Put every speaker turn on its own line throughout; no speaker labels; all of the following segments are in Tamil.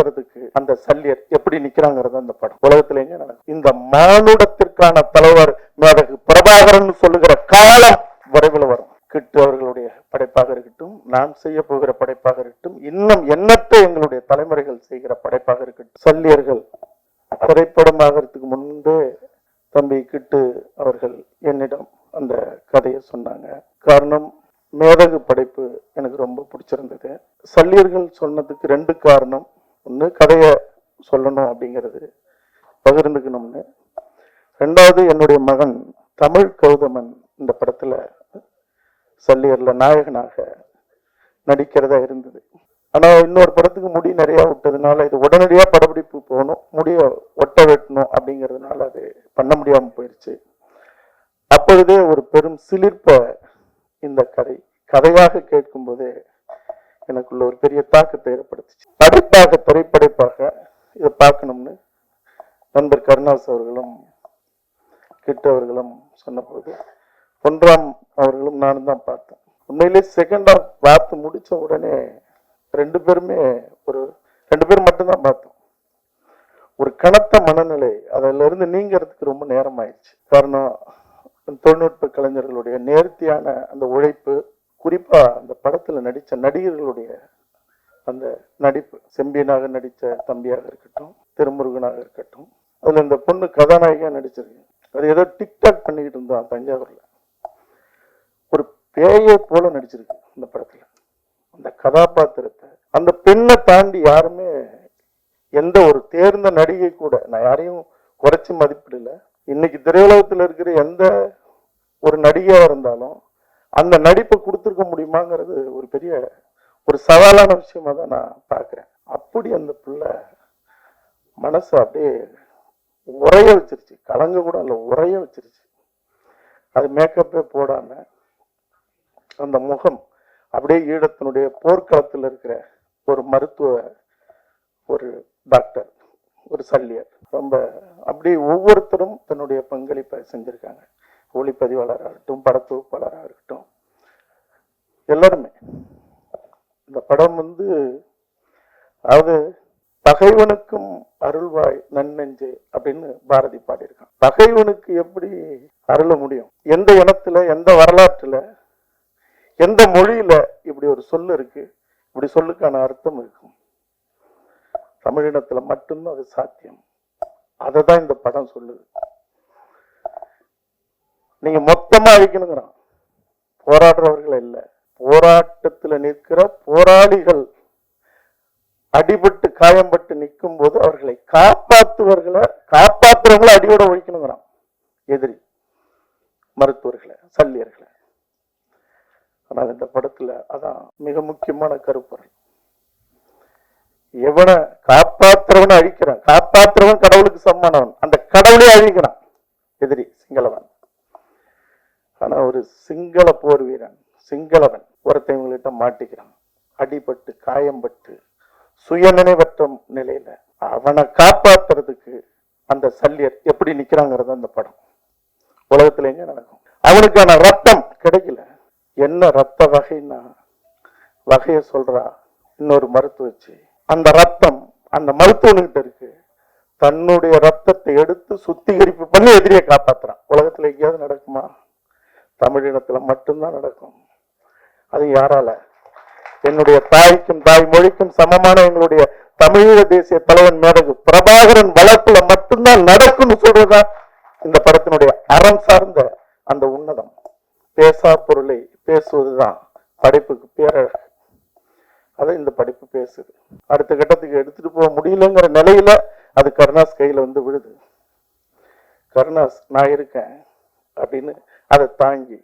காப்பாத்துறதுக்கு அந்த சல்லியர் எப்படி நிக்கிறாங்கிறது அந்த படம். உலகத்துல எங்க நடக்கும் இந்த மானுடத்திற்கான தலைவர் மேதகு பிரபாகரன் சொல்லுகிற காலம் விரைவில் வரும். கிட்டு அவர்களுடைய படைப்பாக இருக்கட்டும் நாம் செய்ய போகிற படைப்பாக இருக்கட்டும் இன்னும் எண்ணற்ற எங்களுடைய தலைமுறைகள் செய்கிற படைப்பாக இருக்கட்டும். சல்லியர்கள் திரைப்படமாகறதுக்கு முன்பே தம்பி கிட்டு அவர்கள் என்னிடம் அந்த கதையை சொன்னாங்க. காரணம் மேதகு படைப்பு எனக்கு ரொம்ப பிடிச்சிருந்தது. சல்லியர்கள் சொன்னதுக்கு ரெண்டு காரணம். ஒன்று கதையை சொல்லணும் அப்படிங்கிறது பகிர்ந்துக்கணும்னு. ரெண்டாவது என்னுடைய மகன் தமிழ் கௌதமன் இந்த படத்தில் சல்லியர்ல நாயகனாக நடிக்கிறதா இருந்தது. ஆனால் இன்னொரு படத்துக்கு முடி நிறையா விட்டதுனால இது உடனடியாக படப்பிடிப்பு போகணும் முடிய ஒட்ட வெட்டணும் அப்படிங்கிறதுனால அது பண்ண முடியாமல் போயிடுச்சு அப்பொழுதே ஒரு பெரும் சிலிர்ப்ப இந்த கதை கதையாக கேட்கும்போதே எனக்குள்ள ஒரு பெரிய தாக்கத்தை ஏற்படுத்துச்சு. படைப்பாக திரைப்படைப்பாக இதை பார்க்கணும்னு நண்பர் கருணாஸ் அவர்களும் கிட்ட அவர்களும் சொன்னபோது பொன்ராம் அவர்களும் நானும் தான் பார்த்தேன் உண்மையிலே செகண்ட் ஆஃப் பார்த்து முடித்த உடனே ரெண்டு பேருமே ஒரு ரெண்டு பேர் மட்டும்தான் பார்த்தோம். ஒரு கனத்த மனநிலை அதிலிருந்து நீங்கிறதுக்கு ரொம்ப நேரம் ஆயிடுச்சு காரணம் தொழில்நுட்ப கலைஞர்களுடைய நேர்த்தியான அந்த உழைப்பு குறிப்பா அந்த படத்துல நடிச்ச நடிகர்களுடைய அந்த நடிப்பு செம்பியனாக நடித்த தம்பியாக இருக்கட்டும் திருமுருகனாக இருக்கட்டும் அதில் இந்த பொண்ணு கதாநாயகியாக நடிச்சிருக்கு. அது ஏதோ டிக்டாக் பண்ணிக்கிட்டு இருந்தான் தஞ்சாவூரில். ஒரு பேயை போல நடிச்சிருக்கு இந்த படத்தில். அந்த கதாபாத்திரத்தை அந்த பெண்ணை தாண்டி யாருமே எந்த ஒரு தேர்ந்த நடிகை கூட நான் யாரையும் குறைச்சி மதிப்பிடல. இன்னைக்கு திரையுலகத்தில் இருக்கிற எந்த ஒரு நடிகையாக இருந்தாலும் அந்த நடிப்பை கொடுத்துருக்க முடியுமாங்கிறது ஒரு பெரிய ஒரு சவாலான விஷயமா தான் நான் பார்க்குறேன். அப்படி அந்த பிள்ளை மனசை அப்படியே உரைய வச்சிருச்சு. கலங்க கூட இல்லை உரைய வச்சிருச்சு. அது மேக்கப்பே போடாமல் அந்த முகம் அப்படியே ஈழத்தினுடைய போர்க்களத்தில் இருக்கிற ஒரு மருத்துவ ஒரு டாக்டர் ஒரு சல்லியர். ரொம்ப அப்படியே ஒவ்வொருத்தரும் தன்னுடைய பங்களிப்பை செஞ்சுருக்காங்க. ஒளிப்பதிவாளராக இருக்கட்டும் படத்தொகுப்பாளராக இருக்கட்டும் எல்லாருமே. இந்த படம் வந்து அதாவது பகைவனுக்கும் அருள்வாய் நன்னெஞ்சு அப்படின்னு பாரதி பாடியிருக்கான். பகைவனுக்கு எப்படி அருள முடியும்? எந்த இனத்துல எந்த வரலாற்றுல எந்த மொழியில இப்படி ஒரு சொல்லு இருக்கு? இப்படி சொல்லுக்கான அர்த்தம் இருக்கும். தமிழினத்துல மட்டும்தான் அது சாத்தியம். அதை தான் இந்த படம் சொல்லுது. நீங்க மொத்தமா அழிக்கணுங்கிறான். போராடுறவர்கள் இல்ல. போராட்டத்துல நிற்கிற போராளிகள் அடிபட்டு காயம்பட்டு நிற்கும் போது அவர்களை காப்பாத்துவர்களை காப்பாத்துறவங்களை அடியோட ஒழிக்கணுங்கிறான். எதிரி மருத்துவர்களை சல்லியர்களை. ஆனால் இந்த படத்துல அதான் மிக முக்கியமான கருப்பொருள். எவனை காப்பாத்துறவனை அழிக்கிறான். காப்பாத்துறவன் கடவுளுக்கு சம்மானவன். அந்த கடவுளே அழிக்கிறான். எதிரி சிங்களவன். ஆனால் ஒரு சிங்கள போர் வீரன் சிங்களவன் ஒருத்தவங்கள்ட்ட மாட்டிக்கிறான். அடிபட்டு காயம்பட்டு சுய நினைவற்ற நிலையில அவனை காப்பாத்துறதுக்கு அந்த சல்லியர் எப்படி நிக்கிறாங்கிறது அந்த படம். உலகத்துல எங்க நடக்கும்? அவனுக்கான ரத்தம் கிடைக்கல. என்ன ரத்த வகைன்னா வகைய சொல்றா இன்னொரு மருத்துவச்சு. அந்த ரத்தம் அந்த மருத்துவனுக்கிட்ட இருக்கு. தன்னுடைய ரத்தத்தை எடுத்து சுத்திகரிப்பு பண்ணி எதிரியை காப்பாத்துறான். உலகத்துல எங்கேயாவது நடக்குமா? தமிழினத்தில் மட்டும்தான் நடக்கும். அது யாரால? என்னுடைய தாய்க்கும் தாய் மொழிக்கும் சமமான எங்களுடைய தமிழீழ தேசிய தலைவன் மேடகு பிரபாகரன் வளர்ப்புல மட்டும்தான் நடக்கும்னு சொல்றதா இந்த படத்தினுடைய அறம் சார்ந்த அந்த உன்னதம். பேசா பொருளை பேசுவதுதான் படைப்புக்கு பேரழகு. அதை இந்த படிப்பு பேசுது. அடுத்த கட்டத்துக்கு எடுத்துட்டு போக முடியலங்கிற நிலையில அது கருணாஸ் கையில வந்து விழுது. கருணாஸ் நான் இருக்கேன். அப்படின்னு அதை தாங்கி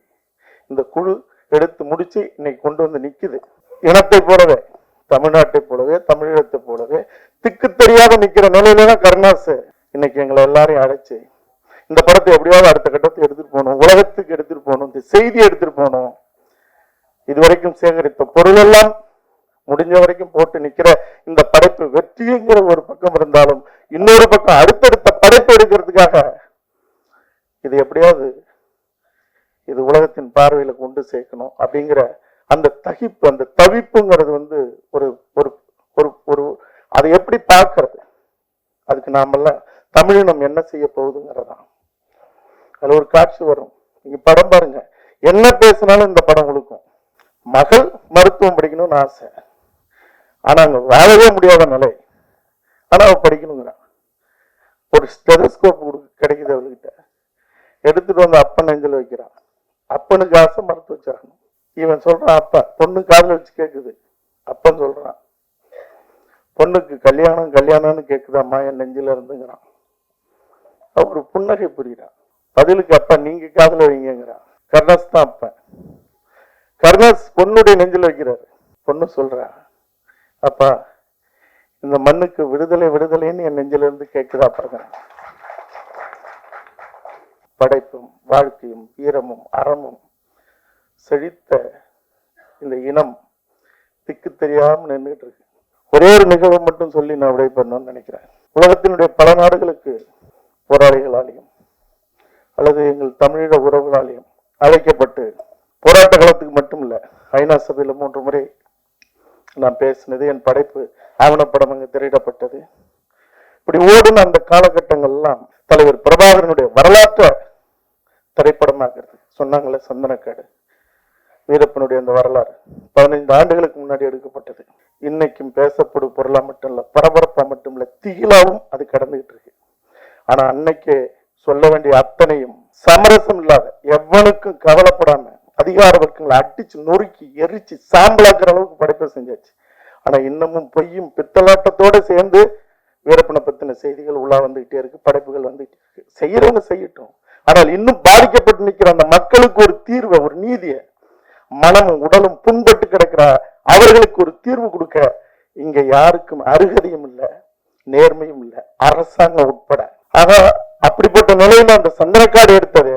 இந்த குழு எடுத்து முடிச்சு இன்னைக்கு கொண்டு வந்து நிக்குது. இனத்தை போலவே தமிழ்நாட்டை போலவே தமிழீழத்தை போலவே திக்கு தெரியாத நிக்கிற நிலையில தான் கருணாஸ் இன்னைக்கு எங்களை எல்லாரையும் அழைச்சு இந்த படத்தை எப்படியாவது அடுத்த கட்டத்துக்கு எடுத்துட்டு போகணும் உலகத்துக்கு எடுத்துட்டு போகணும் இந்த செய்தி எடுத்துட்டு போகணும். இதுவரைக்கும் சேகரித்த பொருள் எல்லாம் முடிஞ்ச வரைக்கும் போட்டு நிக்கிற இந்த படைப்பு வெற்றிங்கிற ஒரு பக்கம் இருந்தாலும் இன்னொரு பக்கம் அடுத்தடுத்த படைப்பு எடுக்கிறதுக்காக இது எப்படியாவது இது உலகத்தின் பார்வையில கொண்டு சேர்க்கணும் அப்படிங்கிற அந்த தகிப்பு அந்த தவிப்புங்கிறது வந்து ஒரு ஒரு ஒரு ஒரு அதை எப்படி பார்க்கறது? அதுக்கு நாமெல்லாம் தமிழினம் என்ன செய்ய போகுதுங்கிறதான். அதுல ஒரு காட்சி வரும். நீங்க படம் பாருங்க. என்ன பேசினாலும் இந்த படம் கொடுக்கும் மகள் மருத்துவம் படிக்கணும்னு ஆசை. ஆனா அங்க வாழவே முடியாத நிலை. ஆனா அவ படிக்கணுங்கிறான் ஒரு ஸ்டெதஸ்கோப் கிடைக்குது அவள்கிட்ட எடுத்துட்டு வந்து அப்பன் நெஞ்சில் வைக்கிறான் அப்பனுக்கு ஆசை மறுத்து வச்சிடணும். இவன் சொல்றான் அப்பா பொண்ணு காதல் வச்சு கேட்குது அப்பன் சொல்றான் பொண்ணுக்கு கல்யாணம் கல்யாணம்னு கேக்குதாம்மா என் நெஞ்சில இருந்துங்கிறான். அவரு புன்னகை புரிகிறான் பதிலுக்கு அப்பா நீங்க காதல வைங்கிறான் கர்ணஸ் தான் அப்பன். கர்ணஸ் பொண்ணுடைய நெஞ்சில் வைக்கிறாரு. பொண்ணு சொல்றா அப்பா இந்த மண்ணுக்கு விடுதலை விடுதலைன்னு என் நெஞ்சில இருந்து கேட்குதா பாருங்க படைப்பும் வாழ்க்கையும் வீரமும் அறமும் செழித்த இந்த இனம் திக்கு தெரியாம நின்றுட்டு இருக்கு. ஒரே ஒரு நிகழ்வு மட்டும் சொல்லி நான் விடை பண்ணணும்னு நினைக்கிறேன். உலகத்தினுடைய பல நாடுகளுக்கு போராளிகளாலையும் அல்லது எங்கள் தமிழீழ உறவுகளாலையும் அழைக்கப்பட்டு போராட்ட காலத்துக்கு மட்டும் இல்லை ஐநா சபையில் மூன்று முறை நான் பேசினது என் படைப்பு ஆவணப்படம் அங்கு திரையிடப்பட்டது. இப்படி ஓடுன அந்த காலகட்டங்கள்லாம் தலைவர் பிரபாகரனுடைய வரலாற்றை திரைப்படமாகிறது. சொன்னாங்களே சந்தனக்காடு. வீரப்பனுடைய அந்த வரலாறு. பதினைந்து ஆண்டுகளுக்கு முன்னாடி எடுக்கப்பட்டது. இன்னைக்கும் பேசப்படும் பொருளா மட்டும் இல்ல பரபரப்பா மட்டும் இல்ல திகிலாவும் அது கடந்துகிட்டு இருக்கு. ஆனா அன்னைக்கே சொல்ல வேண்டிய அத்தனையும் சமரசம் இல்லாத எவனுக்கும் கவலைப்படாம அதிகார வர்க்கங்களை அடிச்சு நொறுக்கி எரிச்சு சாம்பலாக்குற அளவுக்கு படைப்பை செஞ்சாச்சு. ஆனா இன்னமும் பொய்யும் பித்தலாட்டத்தோட சேர்ந்து வீரப்பனை பத்தின செய்திகள் உள்ளா வந்துகிட்டே இருக்கு படைப்புகள் வந்துகிட்டே இருக்கு. செய்யறவங்க செய்யட்டும். ஆனால் இன்னும் பாதிக்கப்பட்டு நிற்கிற அந்த மக்களுக்கு ஒரு தீர்வை ஒரு நீதியை மனமும் உடலும் புண்பட்டு கிடக்கிற அவர்களுக்கு ஒரு தீர்வு கொடுக்க இங்க யாருக்கும் அருகதையும் இல்லை நேர்மையும் இல்லை அரசாங்கம் உட்பட. ஆக அப்படிப்பட்ட நிலையில அந்த சந்திரக்காடு எடுத்தது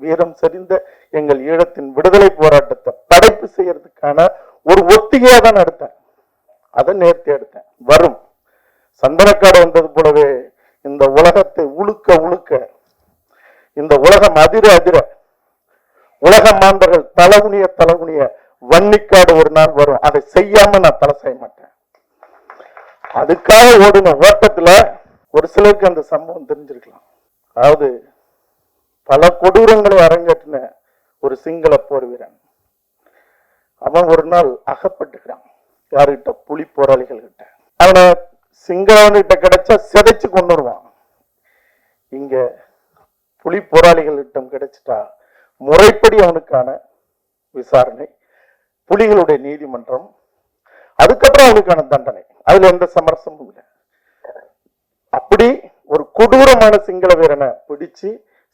வீரம் சரிந்த எங்கள் ஈழத்தின் விடுதலை போராட்டத்தை படைப்பு செய்யறதுக்கான ஒரு ஒத்திகையா தான் எடுத்தேன். அதை நேர்த்தி எடுத்தேன். வரும். சந்தனக்காடு வந்தது போலவே இந்த உலகத்தை உழுக்க உழுக்க இந்த உலகம் அதிர அதிர. உலக மாந்தர்கள் தலவுனிய தலவுனிய வன்னிக்காடு ஒரு நாள் வரும். அதை செய்யாம நான் தலை செய்ய மாட்டேன். அதுக்காக ஓடின ஓட்டத்துல ஒரு சிலருக்கு அந்த சம்பவம் தெரிஞ்சிருக்கலாம். அதாவது பல கொடூரங்களை அரங்கேற்றின ஒரு சிங்கள போர் வீரன். அவன் ஒரு நாள் அகப்பட்டுக்கிறான். யாருகிட்ட? புலி போராளிகள் கிட்ட அவனை சிங்களவன்கிட்ட கிடைச்சா சிதைச்சு கொண்டு வருவான். இங்க புலி போராளிகளிடம் கிடைச்சிட்டா முறைப்படி அவனுக்கான விசாரணை புலிகளுடைய நீதிமன்றம் அதுக்கப்புறம் அவனுக்கான தண்டனை. அதுல எந்த சமரசமும் இல்லை. அப்படி ஒரு கொடூரமான சிங்கள வீரனை பிடிச்சு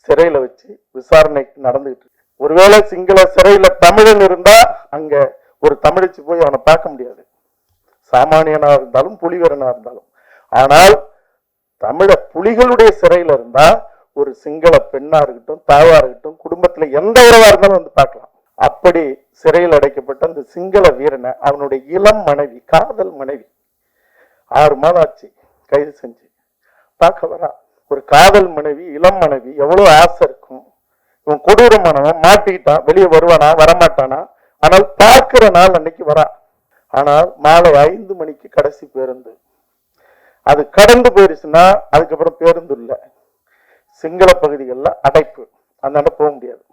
சிறையில வச்சு விசாரணை நடந்துகிட்டு இருக்கு. ஒருவேளை சிங்கள சிறையில தமிழன் இருந்தா அங்க ஒரு தமிழிச்சு போய் அவனை பார்க்க முடியாது. சாமானியனா இருந்தாலும் புலிவரனா இருந்தாலும். ஆனால் தமிழ புலிகளுடைய சிறையில இருந்தா ஒரு சிங்கள பெண்ணா இருக்கட்டும் தாவா இருக்கட்டும் குடும்பத்துல எந்த உறவா இருந்தாலும் வந்து பார்க்கலாம். அப்படி சிறையில் அடைக்கப்பட்ட அந்த சிங்கள வீரனை அவனுடைய இளம் மனைவி காதல் மனைவி ஆறு மாதம் ஆச்சு கைது செஞ்சு. பார்க்க வரா ஒரு காதல் மனைவி இளம் மனைவி எவ்வளவு ஆசை இருக்கும். இவன் கொடூரமானவன் மாட்டிக்கிட்டான் வெளியே வருவானா வரமாட்டானா? ஆனால் பார்க்கிற நாள் அன்னைக்கு வரா. ஆனால் மாலை ஐந்து மணிக்கு கடைசி பேருந்து. அது கடந்து போயிருச்சுன்னா அதுக்கப்புறம் பேருந்து இல்லை. சிங்கள பகுதிகளில் அடைப்பு. அதனால போக முடியாது.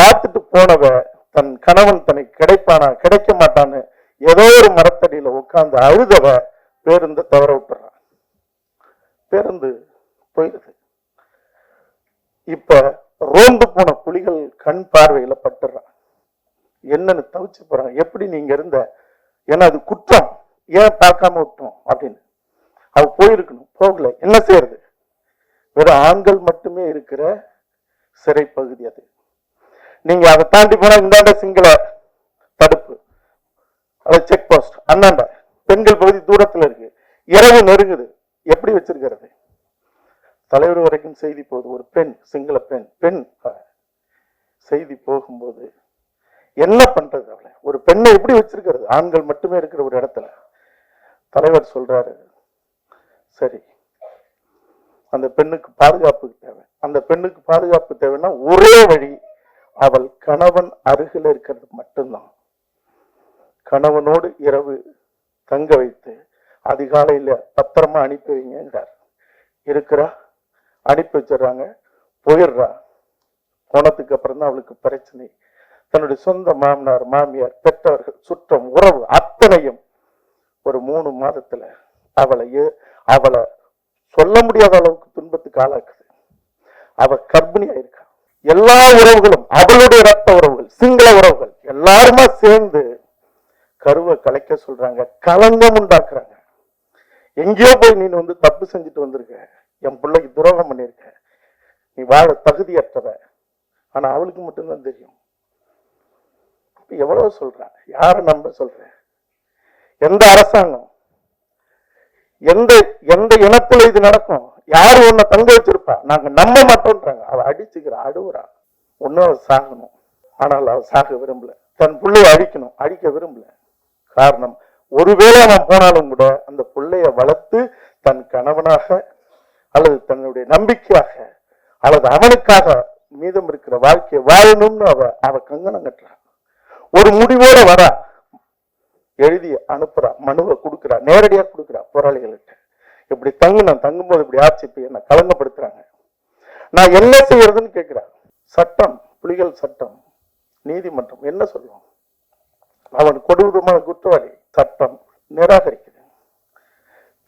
பார்த்துட்டு போனவ தன் கணவன் தனக்கு கிடைப்பானா கிடைக்க மாட்டான்னு ஏதோ ஒரு மரத்தடியில உட்கார்ந்து அழுதவ பேருந்தை தவற விட்டுறான். பேருந்து போயிடுது. இப்ப ரோந்து போன புலிகள் கண் பார்வையில பட்டுறான். என்னன்னு தவிச்சு போறாங்க எப்படி நீங்க இருந்த? ஏன்னா அது குற்றம். ஏன் பார்க்காம விட்டோம் அப்படின்னு. அவ போயிருக்கணும். போகல. என்ன செய்யறது? வெறும் ஆண்கள் மட்டுமே இருக்கிற சிறை பகுதி அது. நீங்க அதை தாண்டி போனா இந்தாண்ட சிங்கள தடுப்பு அது செக் போஸ்ட் அந்தாண்ட பெண்கள் பகுதி தூரத்துல இருக்கு. இரவு நெருங்குது. எப்படி வச்சிருக்கிறது? தலைவர் வரைக்கும் செய்தி போகுது. ஒரு பெண் சிங்கள பெண் பெண் செய்தி போகும்போது என்ன பண்றது அவளை? ஒரு பெண்ணை எப்படி வச்சிருக்கிறது? ஆண்கள் மட்டுமே இருக்கிற ஒரு இடத்துல. தலைவர் சொல்றாரு சரி அந்த பெண்ணுக்கு பாதுகாப்பு தேவை. அந்த பெண்ணுக்கு பாதுகாப்பு தேவைன்னா ஒரே வழி அவள் கணவன் அருகில் இருக்கிறது மட்டும்தான். கணவனோடு இரவு தங்க வைத்து அதிகாலையில் பத்திரமா அனுப்பி வைங்கிறார் இருக்கிறா? அனுப்பி வச்சிடுறாங்க. போயிடுறா. போனதுக்கு அப்புறம் தான் அவளுக்கு பிரச்சனை. தன்னுடைய சொந்த மாமனார் மாமியார் பெற்றவர்கள் சுற்றம் உறவு அத்தனையும் ஒரு மூணு மாதத்துல அவளை அவளை சொல்ல முடியாத அளவுக்கு துன்பத்துக்கு ஆளாக்குது. அவ கர்ப்பிணி ஆயிருக்கா. எல்லா உறவுகளும் அவளுடைய ரத்த உறவுகள் சிங்கள உறவுகள் எல்லாருமா சேர்ந்து கருவை கலைக்க சொல்றாங்க கலங்கம் உண்டாக்குறாங்க. எங்கேயோ போய் நீ வந்து தப்பு செஞ்சுட்டு வந்திருக்க. என் பிள்ளைக்கு துரோகம் பண்ணிருக்க நீ வாழ தகுதியற்றவ. ஆனா அவளுக்கு மட்டும்தான் தெரியும். எவ்வளவு சொல்ற? யார நம்ப சொல்ற? எந்த அரசாங்கம்? எந்த எந்த இனத்துல இது நடக்கும்? யாரு உன்னை தங்க வச்சிருப்பா? நாங்க நம்ப மாட்டோம்ன்றாங்க. அவ அடிச்சுக்கிற அழுவுறா. ஒன்னும் அவ சாகணும். ஆனால் அவ சாக விரும்பல. தன் பிள்ளைய அடிக்கணும் அடிக்க விரும்பல. காரணம் ஒருவேளை அவன் போனாலும் கூட அந்த பிள்ளைய வளர்த்து தன் கணவனாக அல்லது தன்னுடைய நம்பிக்கையாக அல்லது அவனுக்காக மீதம் இருக்கிற வாழ்க்கையை வாழணும்னு அவ அவ கங்கணம் கட்டுறான் ஒரு முடிவோட வரா. எழுதி அனுப்புறா மனுவை கொடுக்குறா நேரடியா கொடுக்குறா போராளிகள்கிட்ட. இப்படி தங்குனேன் தங்கும்போது இப்படி ஆச்சு இப்போ என்ன கலங்கப்படுத்துறாங்க? நான் என்ன செய்யறதுன்னு கேட்குறா சட்டம் புலிகள் சட்டம் நீதிமன்றம் என்ன சொல்லுவோம் அவன் கொடூரமான குற்றவாளி சட்டம் நிராகரிக்குது.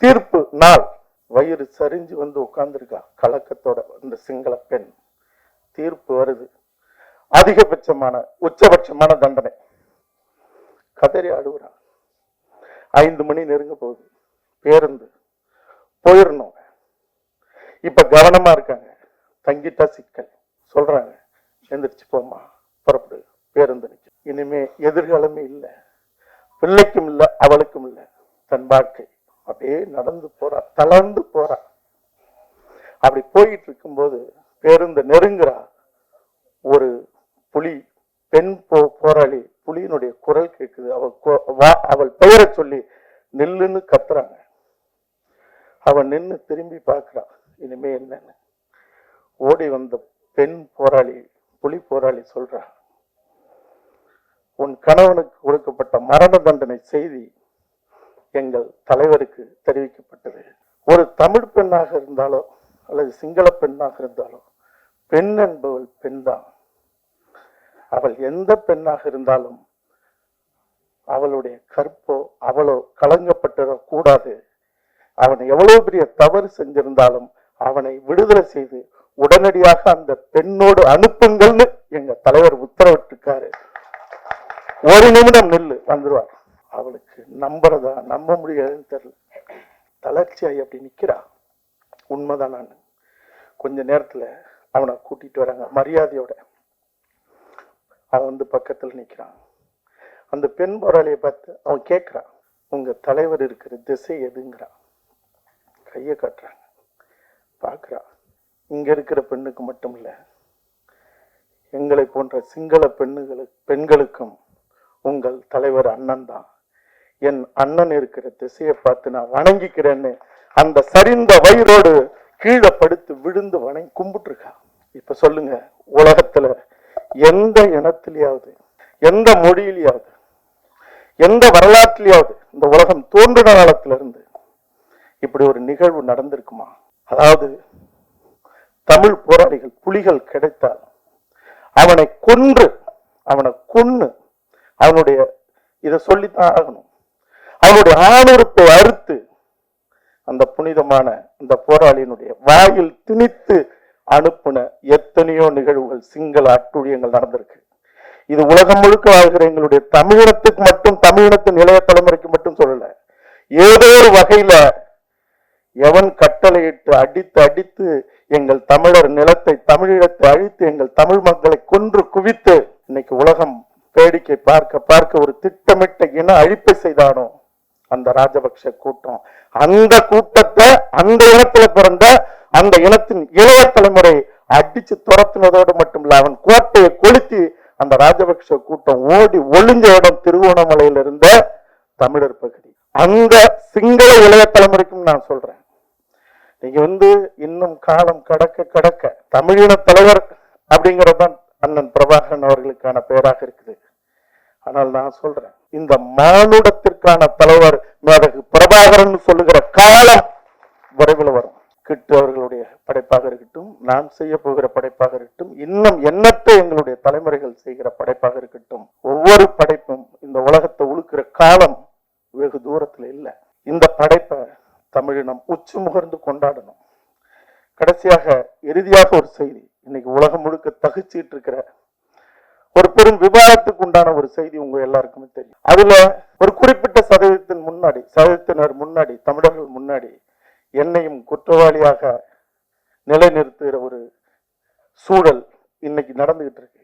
தீர்ப்பு நாள். வயிறு சரிஞ்சு வந்து உட்கார்ந்துருக்கா கலக்கத்தோட இந்த சிங்கள பெண். தீர்ப்பு வருது. அதிகபட்சமான உச்சபட்சமான தண்டனை. கதறி அழுகுறான் ஐந்து மணி நெருங்க போகுது. பேருந்து. போயிடணும் இப்ப கவனமா இருக்காங்க. தங்கிட்டா சிக்கல். சொல்றாங்க. எந்திரிச்சு போமா புறப்படு. பேருந்து நிற்கும் இனிமே எதிர்காலமே இல்லை. பிள்ளைக்கும் இல்லை அவளுக்கும் இல்லை. தன் வாழ்க்கை. அப்படியே நடந்து போறா. தளர்ந்து போறா. அப்படி போயிட்டு இருக்கும்போது பேருந்து நெருங்குறா. ஒரு புலி பெண் போ போராளி புலியினுடைய குரல் கேட்குது. அவள் வா- அவள் பெயரை சொல்லி நில்லுன்னு கத்துறாங்க. அவன் நின்னு திரும்பி பார்க்கறா. இனிமே என்னன்னு? ஓடி வந்த பெண் போராளி புலி போராளி சொல்றா உன் கணவனுக்கு கொடுக்கப்பட்ட மரண தண்டனை செய்தி எங்கள் தலைவருக்கு தெரிவிக்கப்பட்டது. ஒரு தமிழ் பெண்ணாக இருந்தாலோ அல்லது சிங்கள பெண்ணாக இருந்தாலோ பெண் என்பவள் பெண்தான் அவள் எந்த பெண்ணாக இருந்தாலும் அவளுடைய கற்போ அவளோ கலங்கப்பட்டிடக் கூடாது அவன் எவ்வளவு பெரிய தவறு செஞ்சிருந்தாலும் அவனை விடுதலை செய்து உடனடியாக அந்த பெண்ணோடு அனுப்புங்கள்னு எங்க தலைவர் உத்தரவிட்டிருக்காரு. ஒரு நிமிடம் நெல்லு வந்துருவார். அவளுக்கு நம்புறதா நம்ப முடியாதுன்னு தெரியல. தளர்ச்சியாகி அப்படி நிக்கிறா? உண்மைதான் நான். கொஞ்ச நேரத்துல அவனை கூட்டிட்டு வராங்க மரியாதையோட. அவன் வந்து பக்கத்துல நிற்கிறான் அந்த பெண் போராளியை பார்த்து அவன் கேட்குறான் உங்க தலைவர் இருக்கிற திசை எதுங்கிறான் கையை காட்டுறாங்க. பார்க்குறான் இங்க இருக்கிற பெண்ணுக்கு மட்டும் இல்லை எங்களை போன்ற சிங்கள பெண்ணுகளுக்கு பெண்களுக்கும் உங்கள் தலைவர் அண்ணன் தான். என் அண்ணன் இருக்கிற திசையை பார்த்து நான் வணங்கிக்கிறேன்னு அந்த சரிந்த வயிறோடு கீழே படுத்து விழுந்து வணங்கி கும்பிட்டுருக்கா. இப்போ சொல்லுங்க உலகத்துல எந்த இனத்திலேயாவது எந்த மொழியிலேயாவது எந்த வரலாற்றிலேயாவது இந்த உலகம் தோன்றின காலத்திலிருந்து இப்படி ஒரு நிகழ்வு நடந்திருக்குமா? அதாவது தமிழ் போராளிகள் புலிகள் கிடைத்தால் அவனை கொன்று அவனை கொன்னு அவனுடைய இதை சொல்லித்தான் ஆகணும். அவனுடைய ஆணுறுப்பை அறுத்து அந்த புனிதமான இந்த போராளியினுடைய வாயில் திணித்து அனுப்புன எத்தனையோ நிகழ்வுகள் சிங்கள அட்டுழியங்கள் நடந்திருக்கு. இது உலகம் முழுக்க வாழ்கிற எங்களுடைய தமிழினத்துக்கு மட்டும் தமிழினத்தின் இளைய தலைமுறைக்கு மட்டும் சொல்லல. ஏதோ ஒரு வகையில எவன் கட்டளையிட்டு அடித்து அடித்து எங்கள் தமிழர் நிலத்தை தமிழீழத்தை அழித்து எங்கள் தமிழ் மக்களை கொன்று குவித்து இன்னைக்கு உலகம் வேடிக்கை பார்க்க பார்க்க ஒரு திட்டமிட்ட இன அழிப்பை செய்தானோ அந்த ராஜபக்ஷ கூட்டம். அந்த கூட்டத்தை அந்த இனத்துல பிறந்த அந்த இனத்தின் இளைய தலைமுறை அடிச்சு துரத்தினதோடு மட்டும் இல்ல அவன் கோட்டையை கொளுத்தி அந்த ராஜபக்ஷ கூட்டம் ஓடி ஒளிஞ்ச இடம் திருவோணமலையில இருந்த தமிழர் பகுதி. அந்த சிங்கள இளைய தலைமுறைக்கும் நான் சொல்றேன். நீங்க வந்து இன்னும் காலம் கடக்க கடக்க தமிழின தலைவர் அப்படிங்கறதுதான் அண்ணன் பிரபாகரன் அவர்களுக்கான பெயராக இருக்குது. ஆனால் நான் சொல்றேன் இந்த மானுடத்திற்கான தலைவர் மேதகு பிரபாகரன் சொல்லுகிற காலம் விரைவில் வரும். கிட்டவர்களுடைய படைப்பாக இருக்கட்டும் நாம் செய்ய போகிற படைப்பாக இருக்கட்டும் இன்னும் எண்ணற்ற எங்களுடைய தலைமுறைகள் செய்கிற படைப்பாக இருக்கட்டும் ஒவ்வொரு படைப்பும் இந்த உலகத்தை உழுக்கிற காலம் வெகு தூரத்துல இல்லை. இந்த படைப்பை தமிழினம் உச்சி முகர்ந்து கொண்டாடணும். கடைசியாக இறுதியாக ஒரு செய்தி இன்னைக்கு உலகம் முழுக்க தகுச்சிட்டு இருக்கிற ஒரு பெரும் விவாதத்துக்கு உண்டான ஒரு செய்தி உங்க எல்லாருக்குமே தெரியும். அதுல ஒரு குறிப்பிட்ட சதவீதத்தின் முன்னாடி சதவீதத்தினர் முன்னாடி தமிழர்கள் முன்னாடி என்னையும் குற்றவாளியாக நிலைநிறுத்துகிற ஒரு சூழல் இன்னைக்கு நடந்துகிட்டு இருக்கு.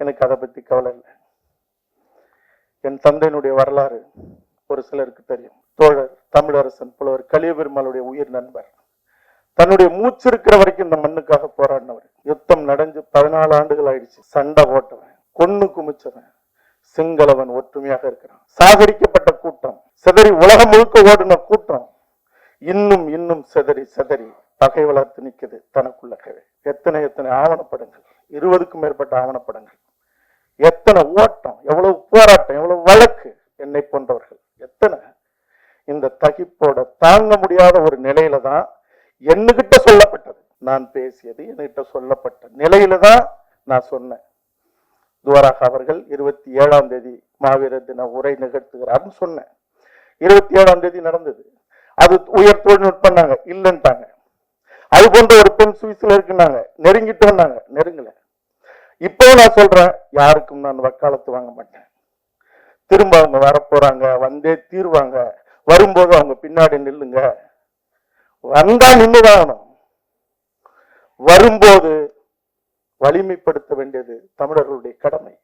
எனக்கு அதை பத்தி கவலை இல்லை. என் தந்தையினுடைய வரலாறு ஒரு சிலருக்கு தெரியும். தோழர் தமிழரசன் புலவர் கலியபெருமாளுடைய உயிர் நண்பர். தன்னுடைய மூச்சு இருக்கிற வரைக்கும் இந்த மண்ணுக்காக போராடினவர். யுத்தம் நடந்து பதினாலு ஆண்டுகள் ஆயிடுச்சு. சண்டை போட்டவன் கொன்னு குமிச்சவன் சிங்களவன் ஒற்றுமையாக இருக்கிறான். சாகரிக்கப்பட்ட கூட்டம் சிதறி உலகம் முழுக்க ஓடின கூட்டம் இன்னும் இன்னும் சிதறி சிதறி பகை வளர்த்து நிற்குது தனக்குள்ளகவே எத்தனை எத்தனை ஆவணப்படங்கள்? இருபதுக்கும் மேற்பட்ட ஆவணப்படங்கள். எத்தனை ஓட்டம் எவ்வளவு போராட்டம் எவ்வளவு வழக்கு என்னை போன்றவர்கள். எத்தனை? இந்த தகிப்போட தாங்க முடியாத ஒரு நிலையில தான் என்னகிட்ட சொல்லப்பட்டது. நான் பேசியது என்கிட்ட சொல்லப்பட்ட நிலையில தான் நான் சொன்னேன். துவராக அவர்கள் இருபத்தி ஏழாம் தேதி மாவீரர் தின உரை நிகழ்த்துகிறார்னு சொன்னேன். இருபத்தி ஏழாம் தேதி நடந்தது. அது உயர் தொழில்நுட்பம்னாங்க. இல்லைன்ட்டாங்க. அது போன்ற ஒரு பெண் சுவிஸ்ல இருக்குன்னாங்க. நெருங்கிட்டோம்னாங்க நெருங்கல. இப்போ நான் சொல்றேன் யாருக்கும் நான் வக்காலத்து வாங்க மாட்டேன். திரும்ப அவங்க வரப்போறாங்க வந்தே தீருவாங்க. வரும்போது அவங்க பின்னாடி நில்லுங்க. வந்தா நின்றுதான் வரும்போது வலிமைப்படுத்த வேண்டியது தமிழர்களுடைய கடமை.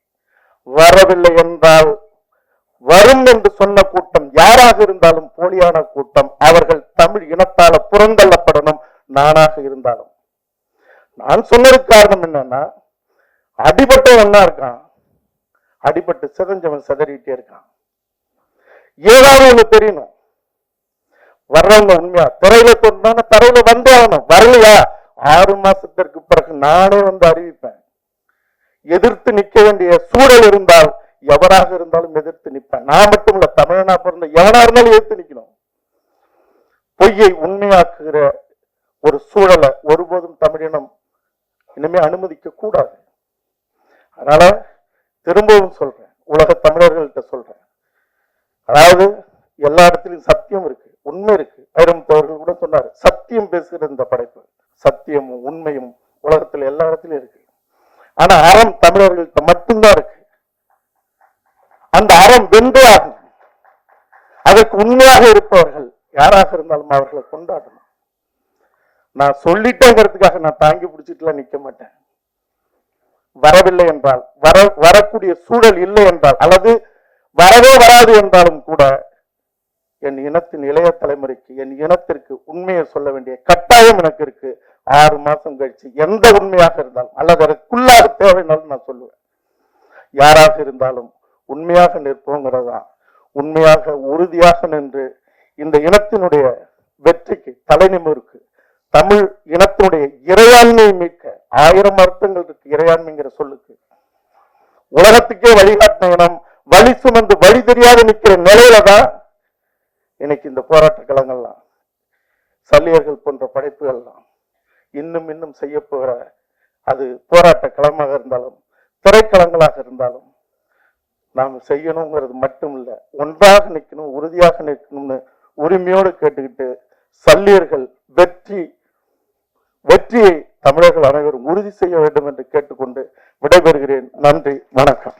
வரவில்லை என்றால் வரும் என்று சொன்ன கூட்டம் யாராக இருந்தாலும் போலியான கூட்டம் அவர்கள் தமிழ் இனத்தால புறந்தள்ளப்படணும் நானாக இருந்தாலும். நான் சொன்னதுக்கு காரணம் என்னன்னா அடிபட்டவன் தான் இருக்கான்? அடிபட்டு சிதஞ்சவன் சிதறிட்டே இருக்கான். ஏதாவது ஒண்ணு தெரியணும். வர்றவங்க உண்மையா? திரையில தோணுனா தரையில வந்தே ஆகணும். வரலையா? ஆறு மாசத்திற்கு பிறகு நானே வந்து அறிவிப்பேன். எதிர்த்து நிக்க வேண்டிய சூழல் இருந்தால் எவராக இருந்தாலும் எதிர்த்து நிற்பேன் நான் மட்டும் இல்ல தமிழனா பிறந்த எவனா இருந்தாலும் எதிர்த்து நிக்கணும். பொய்யை உண்மையாக்குகிற ஒரு சூழலை ஒருபோதும் தமிழினம் இனிமே அனுமதிக்க கூடாது. அதனால திரும்பவும் சொல்றேன் உலக தமிழர்கள்ட்ட சொல்றேன். அதாவது எல்லா இடத்துலயும் சத்தியம் இருக்கு உண்மை இருக்கு. வைரமுத்து அவர்கள் கூட சொன்னாரு சத்தியம் பேசுகிற இந்த படைப்பு சத்தியமும் உண்மையும் உலகத்துல எல்லா இடத்துலயும் இருக்கு. ஆனா அறம் தமிழர்கள்ட்ட மட்டும்தான் இருக்கு. அந்த அறம் வென்றே ஆகும் அதற்கு உண்மையாக இருப்பவர்கள் யாராக இருந்தாலும் அவர்களை கொண்டாடணும். நான் சொல்லிட்டேங்கிறதுக்காக நான் தாங்கி பிடிச்சிட்டுலாம் நிற்க மாட்டேன். வரவில்லை என்றால் வர வரக்கூடிய சூழல் இல்லை என்றால் அல்லது வரவே வராது என்றாலும் கூட என் இனத்தின் இளைய தலைமுறைக்கு என் இனத்திற்கு உண்மையை சொல்ல வேண்டிய கட்டாயம் எனக்கு இருக்கு. ஆறு மாசம் கழிச்சு எந்த உண்மையாக இருந்தாலும் அல்லது அதற்குள்ளாக தேவைனாலும் நான் சொல்லுவேன். யாராக இருந்தாலும் உண்மையாக நிற்போங்கிறதுதான் உண்மையாக உறுதியாக நின்று இந்த இனத்தினுடைய வெற்றிக்கு தலைநிமிருக்கு தமிழ் இனத்தினுடைய இறையாண்மையை மீட்க ஆயிரம் அர்த்தங்கள் இருக்கு இறையாண்மைங்கிற சொல்லுக்கு. உலகத்துக்கே வழிகாட்டின இனம் வழி சுமந்து வழி தெரியாத நிற்கிற நிலையில தான் இன்னைக்கு இந்த போராட்ட களங்கள்லாம் சல்லியர்கள் போன்ற படைப்புகள்லாம் இன்னும் இன்னும் செய்ய போகிற அது போராட்ட களமாக இருந்தாலும் திரைக்களங்களாக இருந்தாலும் நாம் செய்யணுங்கிறது மட்டும் இல்லை ஒன்றாக நிற்கணும் உறுதியாக நிற்கணும்னு உரிமையோடு கேட்டுக்கிட்டு சல்லியர்கள் வெற்றி வெற்றியை தமிழர்கள் அனைவரும் உறுதி செய்ய வேண்டும் என்று கேட்டுக்கொண்டு விடைபெறுகிறேன். நன்றி வணக்கம்.